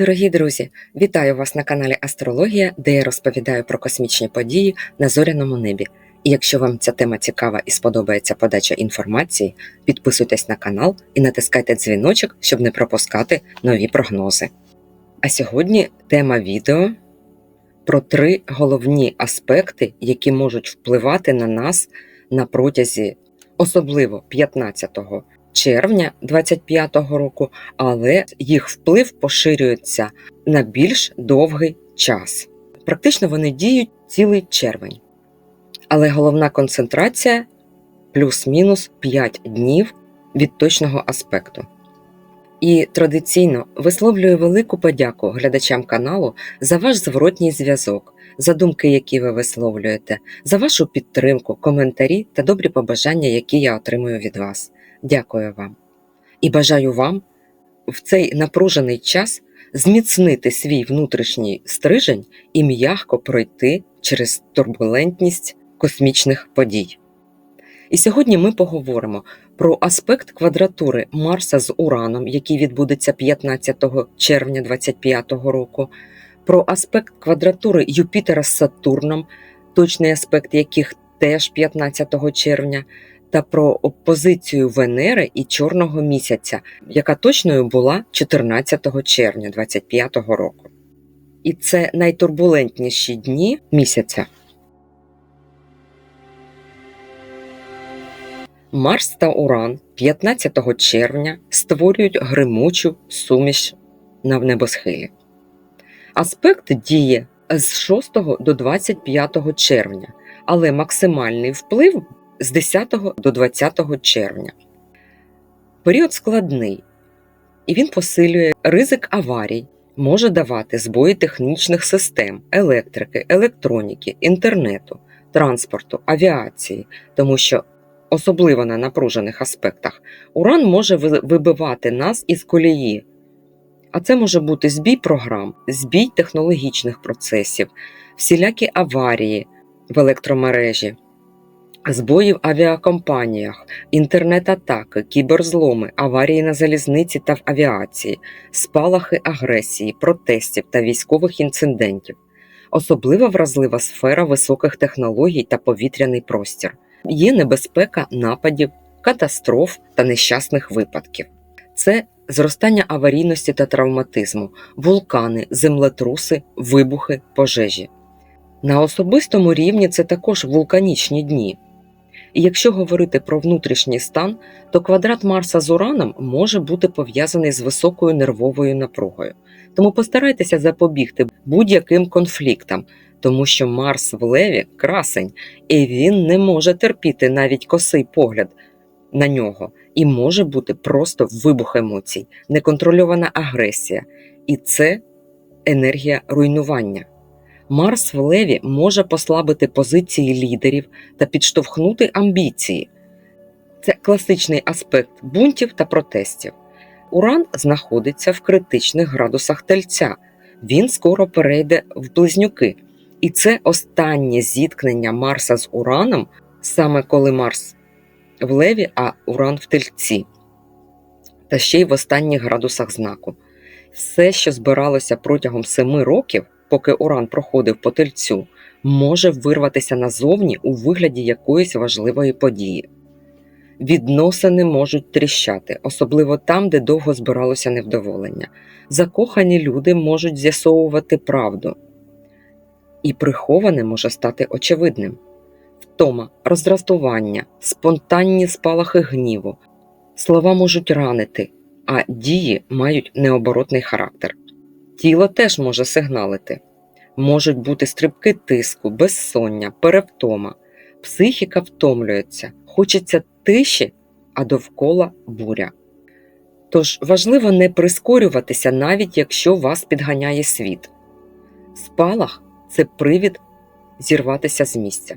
Дорогі друзі, вітаю вас на каналі Астрологія, де я розповідаю про космічні події на зоряному небі. І якщо вам ця тема цікава і сподобається подача інформації, підписуйтесь на канал і натискайте дзвіночок, щоб не пропускати нові прогнози. А сьогодні тема відео про три головні аспекти, які можуть впливати на нас на протязі, особливо 15 червня 2025 року, але їх вплив поширюється на більш довгий час. Практично вони діють цілий червень. Але головна концентрація плюс-мінус 5 днів від точного аспекту. І традиційно висловлюю велику подяку глядачам каналу за ваш зворотній зв'язок, за думки, які ви висловлюєте, за вашу підтримку, коментарі та добрі побажання, які я отримую від вас. Дякую вам. І бажаю вам в цей напружений час зміцнити свій внутрішній стрижень і м'ягко пройти через турбулентність космічних подій. І сьогодні ми поговоримо про аспект квадратури Марса з Ураном, який відбудеться 15 червня 2025 року, про аспект квадратури Юпітера з Сатурном, точний аспект яких теж 15 червня, та про опозицію Венери і Чорного місяця, яка точною була 14 червня 2025 року. І це найтурбулентніші дні місяця. Марс та Уран 15 червня створюють гримучу суміш на небосхилі. Аспект діє з 6 до 25 червня, але максимальний вплив з 10 до 20 червня. Період складний, і він посилює ризик аварій, може давати збої технічних систем, електрики, електроніки, інтернету, транспорту, авіації, тому що особливо на напружених аспектах, уран може вибивати нас із колії. А це може бути збій програм, збій технологічних процесів, всілякі аварії в електромережі, збої в авіакомпаніях, інтернет-атаки, кіберзломи, аварії на залізниці та в авіації, спалахи агресії, протестів та військових інцидентів, особливо вразлива сфера високих технологій та повітряний простір є небезпека нападів, катастроф та нещасних випадків. Це зростання аварійності та травматизму, вулкани, землетруси, вибухи, пожежі. На особистому рівні це також вулканічні дні. Якщо говорити про внутрішній стан, то квадрат Марса з Ураном може бути пов'язаний з високою нервовою напругою. Тому постарайтеся запобігти будь-яким конфліктам, тому що Марс в Леві красень, і він не може терпіти навіть косий погляд на нього, і може бути просто вибух емоцій, неконтрольована агресія, і це енергія руйнування. Марс в Леві може послабити позиції лідерів та підштовхнути амбіції. Це класичний аспект бунтів та протестів. Уран знаходиться в критичних градусах тельця. Він скоро перейде в близнюки. І це останнє зіткнення Марса з Ураном, саме коли Марс в Леві, а Уран в тельці, та ще й в останніх градусах знаку. Все, що збиралося протягом семи років, поки Уран проходив по тельцю, може вирватися назовні у вигляді якоїсь важливої події. Відносини можуть тріщати, особливо там, де довго збиралося невдоволення. Закохані люди можуть з'ясовувати правду і приховане може стати очевидним. Втома, роздратування, спонтанні спалахи гніву, слова можуть ранити, а дії мають необоротний характер. Тіло теж може сигналити, можуть бути стрибки тиску, безсоння, перевтома, психіка втомлюється, хочеться тиші, а довкола буря. Тож важливо не прискорюватися, навіть якщо вас підганяє світ. Спалах це привід зірватися з місця.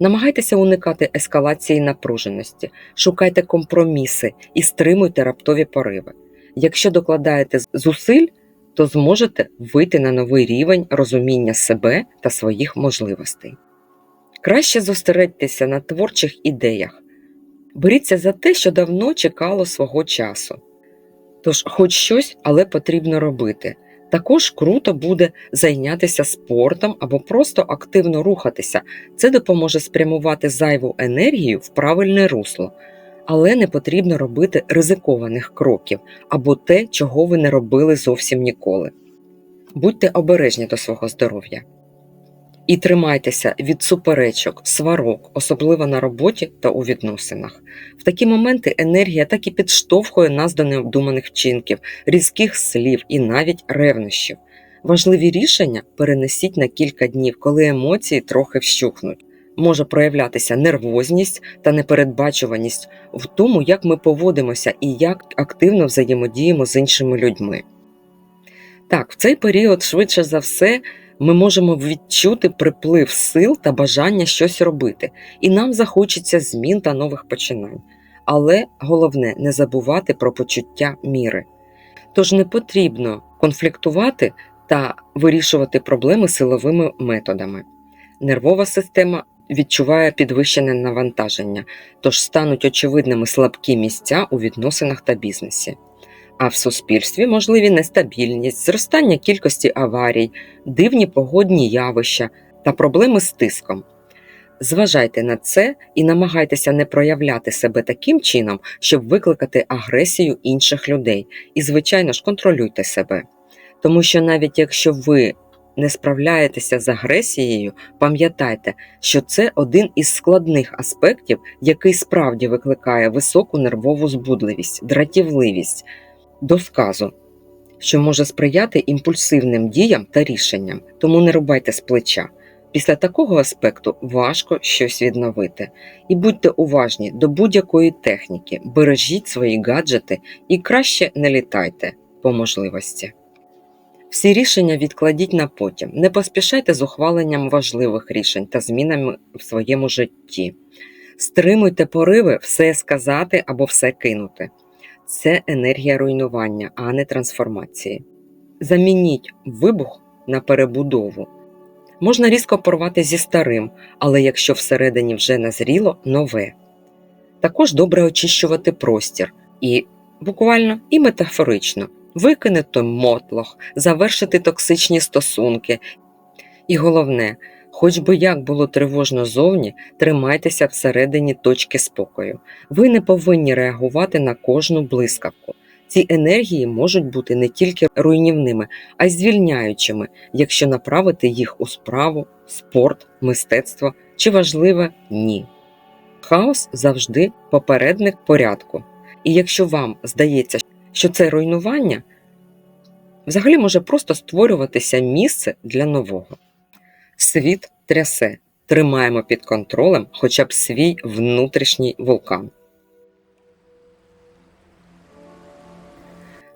Намагайтеся уникати ескалації напруженості, шукайте компроміси і стримуйте раптові пориви. Якщо докладаєте зусиль, то зможете вийти на новий рівень розуміння себе та своїх можливостей. Краще зосередьтеся на творчих ідеях, беріться за те, що давно чекало свого часу. Тож, хоч щось, але потрібно робити Також круто буде зайнятися спортом або просто активно рухатися. Це допоможе спрямувати зайву енергію в правильне русло. Але не потрібно робити ризикованих кроків або те, чого ви не робили зовсім ніколи. Будьте обережні до свого здоров'я і тримайтеся від суперечок, сварок, особливо на роботі та у відносинах. В такі моменти енергія так і підштовхує нас до необдуманих вчинків, різких слів і навіть ревнощів. Важливі рішення перенесіть на кілька днів, коли емоції трохи вщухнуть. Може проявлятися нервозність та непередбачуваність в тому, як ми поводимося і як активно взаємодіємо з іншими людьми. Так, в цей період, швидше за все, ми можемо відчути приплив сил та бажання щось робити, і нам захочеться змін та нових починань. Але головне не забувати про почуття міри. Тож не потрібно конфліктувати та вирішувати проблеми силовими методами. Нервова система відчуває підвищене навантаження, тож стануть очевидними слабкі місця у відносинах та бізнесі. А в суспільстві можливі нестабільність, зростання кількості аварій, дивні погодні явища та проблеми з тиском. Зважайте на це і намагайтеся не проявляти себе таким чином, щоб викликати агресію інших людей. І, звичайно ж, контролюйте себе. Тому що навіть якщо ви не справляєтеся з агресією, пам'ятайте, що це один із складних аспектів, який справді викликає високу нервову збудливість, дратівливість до сказу, що може сприяти імпульсивним діям та рішенням, тому не рубайте з плеча. Після такого аспекту важко щось відновити. І будьте уважні до будь-якої техніки, бережіть свої гаджети і краще не літайте по можливості. Всі рішення відкладіть на потім. Не поспішайте з ухваленням важливих рішень та змінами в своєму житті. Стримуйте пориви все сказати або все кинути. Це енергія руйнування, а не трансформації. Замініть вибух на перебудову. Можна різко порвати зі старим, але якщо всередині вже назріло нове. Також добре очищувати простір і буквально і метафорично викинути мотлох, завершити токсичні стосунки. І головне, хоч би як було тривожно зовні, тримайтеся всередині точки спокою. Ви не повинні реагувати на кожну блискавку. Ці енергії можуть бути не тільки руйнівними, а й звільняючими, якщо направити їх у справу, спорт, мистецтво чи важливе ні. Хаос завжди попередник порядку. І якщо вам здається, що це руйнування взагалі може просто створюватися місце для нового. Світ трясе, тримаємо під контролем хоча б свій внутрішній вулкан.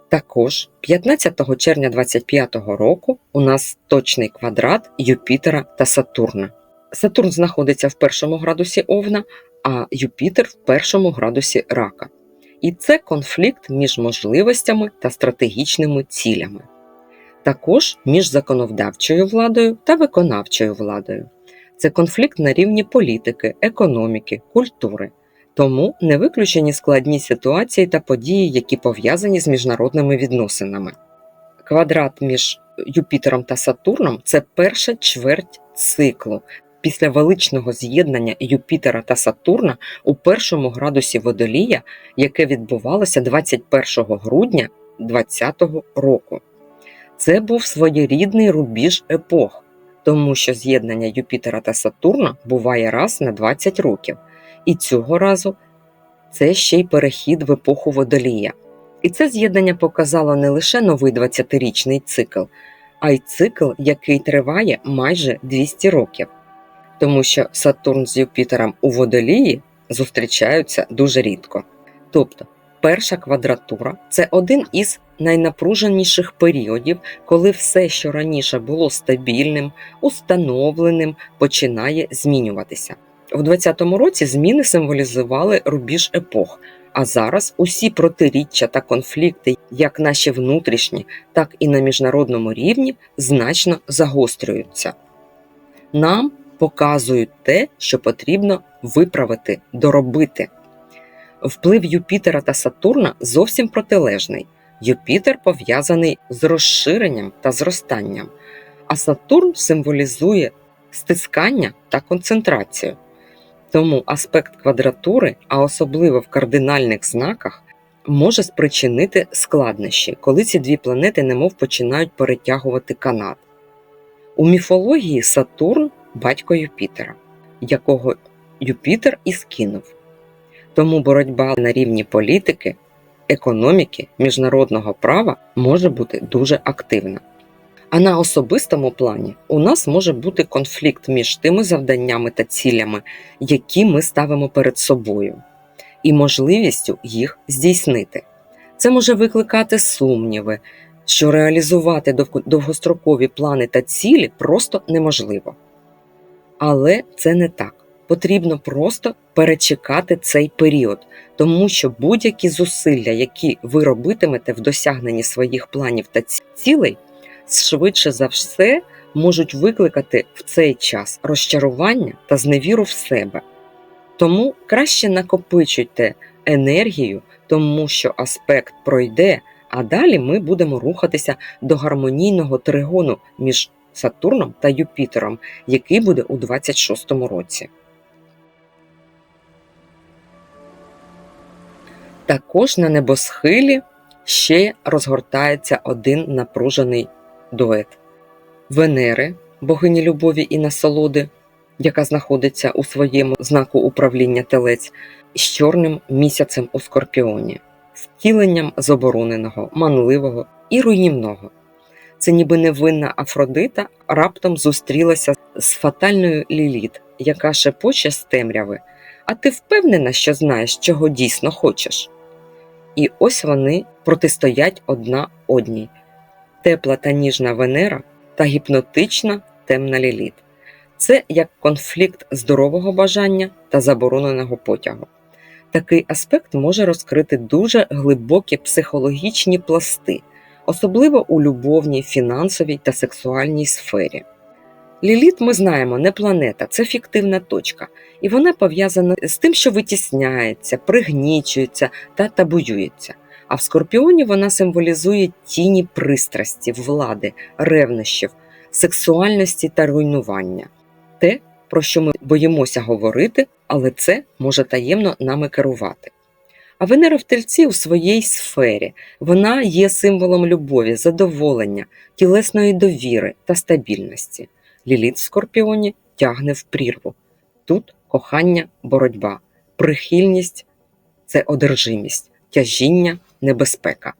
Також 15 червня 25 року у нас точний квадрат Юпітера та Сатурна. Сатурн знаходиться в першому градусі Овна, а Юпітер в першому градусі рака. І це конфлікт між можливостями та стратегічними цілями, також між законодавчою владою та виконавчою владою. Це конфлікт на рівні політики, економіки, культури. Тому не виключені складні ситуації та події, які пов'язані з міжнародними відносинами. Квадрат між Юпітером та Сатурном це перша чверть циклу, після величного з'єднання Юпітера та Сатурна у першому градусі водолія, яке відбувалося 21 грудня 2020 року. Це був своєрідний рубіж епох, тому що з'єднання Юпітера та Сатурна буває раз на 20 років, і цього разу це ще й перехід в епоху водолія. І це з'єднання показало не лише новий 20-річний цикл, а й цикл, який триває майже 200 років тому що Сатурн з Юпітером у водолії зустрічаються дуже рідко. Тобто, перша квадратура це один із найнапруженіших періодів, коли все, що раніше було стабільним, установленим, починає змінюватися. У 20-му році зміни символізували рубіж епох. А зараз усі протиріччя та конфлікти, як наші внутрішні, так і на міжнародному рівні, значно загострюються. Нам показують те, що потрібно виправити, доробити. Вплив Юпітера та Сатурна зовсім протилежний. Юпітер пов'язаний з розширенням та зростанням, а Сатурн символізує стискання та концентрацію. Тому аспект квадратури, а особливо в кардинальних знаках, може спричинити складнощі, коли ці дві планети немов починають перетягувати канат. У міфології Сатурн батько Юпітера, якого Юпітер і скинув. Тому боротьба на рівні політики, економіки, міжнародного права може бути дуже активна. А на особистому плані у нас може бути конфлікт між тими завданнями та цілями, які ми ставимо перед собою, і можливістю їх здійснити. Це може викликати сумніви, що реалізувати дов- довгострокові плани та цілі просто неможливо. Але це не так. Потрібно просто перечекати цей період, тому що будь-які зусилля, які ви робитимете в досягненні своїх планів та цілей, швидше за все можуть викликати в цей час розчарування та зневіру в себе. Тому краще накопичуйте енергію, тому що аспект пройде, а далі ми будемо рухатися до гармонійного тригону між Сатурном та Юпітером, який буде у 26-му році. Також на небосхилі ще розгортається один напружений дует Венери, богині любові і насолоди, яка знаходиться у своєму знаку управління телець, з чорним місяцем у скорпіоні, втіленням забороненого, манливого і руйнівного. Це ніби невинна Афродита раптом зустрілася з фатальною Ліліт, яка шепоче з темряви. А ти впевнена, що знаєш, чого дійсно хочеш? І ось вони протистоять одна одній: тепла та ніжна Венера та гіпнотична темна Ліліт. Це як конфлікт здорового бажання та забороненого потягу. Такий аспект може розкрити дуже глибокі психологічні пласти, особливо у любовній, фінансовій та сексуальній сфері. Ліліт, ми знаємо, не планета, це фіктивна точка, і вона пов'язана з тим, що витісняється, пригнічується та табуюється. А в скорпіоні вона символізує тіні пристрасті, влади, ревнощів, сексуальності та руйнування. Те, про що ми боїмося говорити, але це може таємно нами керувати. А Венера в тельці у своїй сфері вона є символом любові, задоволення, тілесної довіри та стабільності. Ліліт в скорпіоні тягне в прірву. Тут кохання, боротьба, прихильність це одержимість, тяжіння, небезпека.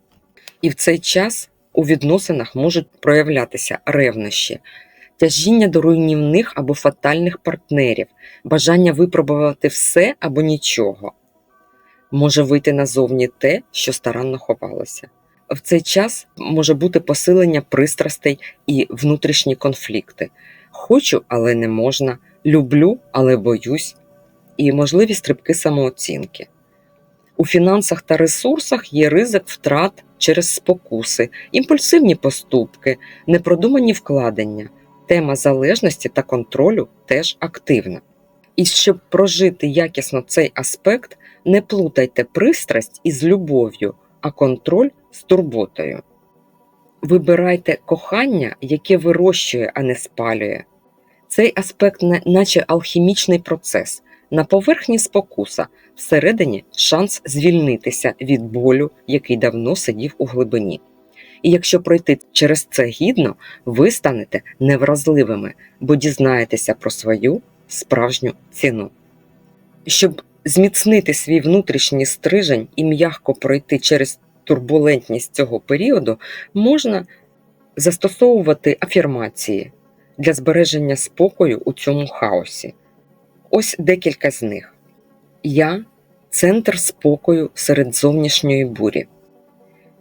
І в цей час у відносинах можуть проявлятися ревнощі, тяжіння до руйнівних або фатальних партнерів, бажання випробувати все або нічого. Може вийти назовні те, що старанно ховалося. В цей час може бути посилення пристрастей і внутрішні конфлікти. Хочу, але не можна, люблю, але боюсь, і можливі стрибки самооцінки. У фінансах та ресурсах є ризик втрат через спокуси, імпульсивні поступки, непродумані вкладення. Тема залежності та контролю теж активна. І щоб прожити якісно цей аспект, не плутайте пристрасть із любов'ю, а контроль з турботою. Вибирайте кохання, яке вирощує, а не спалює. Цей аспект не- наче алхімічний процес. На поверхні спокуса, всередині шанс звільнитися від болю, який давно сидів у глибині. І якщо пройти через це гідно, ви станете невразливими, бо дізнаєтеся про свою справжню ціну. Щоб зміцнити свій внутрішній стрижень і м'яко пройти через турбулентність цього періоду, можна застосовувати афірмації для збереження спокою у цьому хаосі. Ось декілька з них. Я центр спокою серед зовнішньої бурі.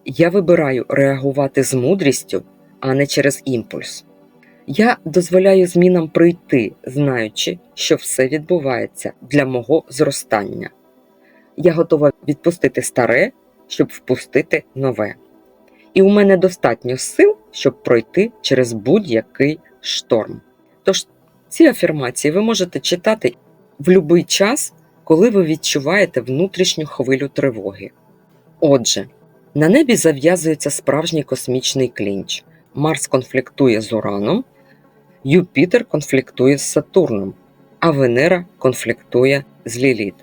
Я вибираю реагувати з мудрістю, а не через імпульс. Я дозволяю змінам прийти, знаючи, що все відбувається для мого зростання. Я готова відпустити старе, щоб впустити нове. І у мене достатньо сил, щоб пройти через будь-який шторм. Тож ці афірмації ви можете читати в будь-який час, коли ви відчуваєте внутрішню хвилю тривоги. Отже, На небі зав'язується справжній космічний клінч. Марс конфліктує з Ураном, Юпітер конфліктує з Сатурном, а Венера конфліктує з Ліліт.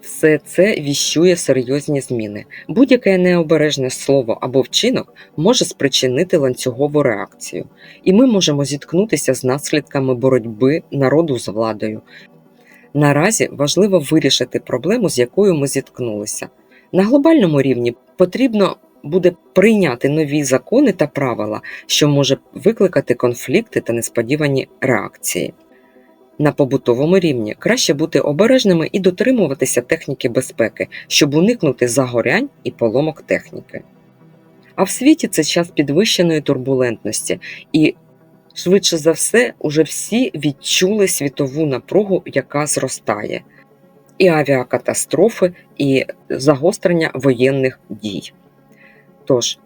Все це віщує серйозні зміни. Будь-яке необережне слово або вчинок може спричинити ланцюгову реакцію, і ми можемо зіткнутися з наслідками боротьби народу з владою. Наразі важливо вирішити проблему, з якою ми зіткнулися. На глобальному рівні потрібно буде прийняти нові закони та правила, що може викликати конфлікти та несподівані реакції. На побутовому рівні краще бути обережними і дотримуватися техніки безпеки, щоб уникнути загорянь і поломок техніки. А в світі це час підвищеної турбулентності, і швидше за все, уже всі відчули світову напругу, яка зростає, і авіакатастрофи, і загострення воєнних дій. Тож,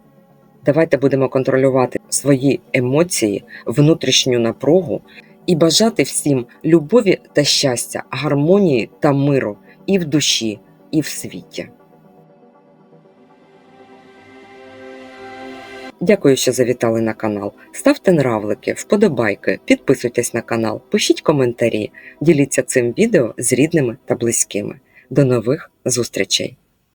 давайте будемо контролювати свої емоції, внутрішню напругу і бажати всім любові та щастя, гармонії та миру і в душі, і в світі. Дякую, що завітали на канал. Ставте нравлики, вподобайки, підписуйтесь на канал, пишіть коментарі, діліться цим відео з рідними та близькими. До нових зустрічей!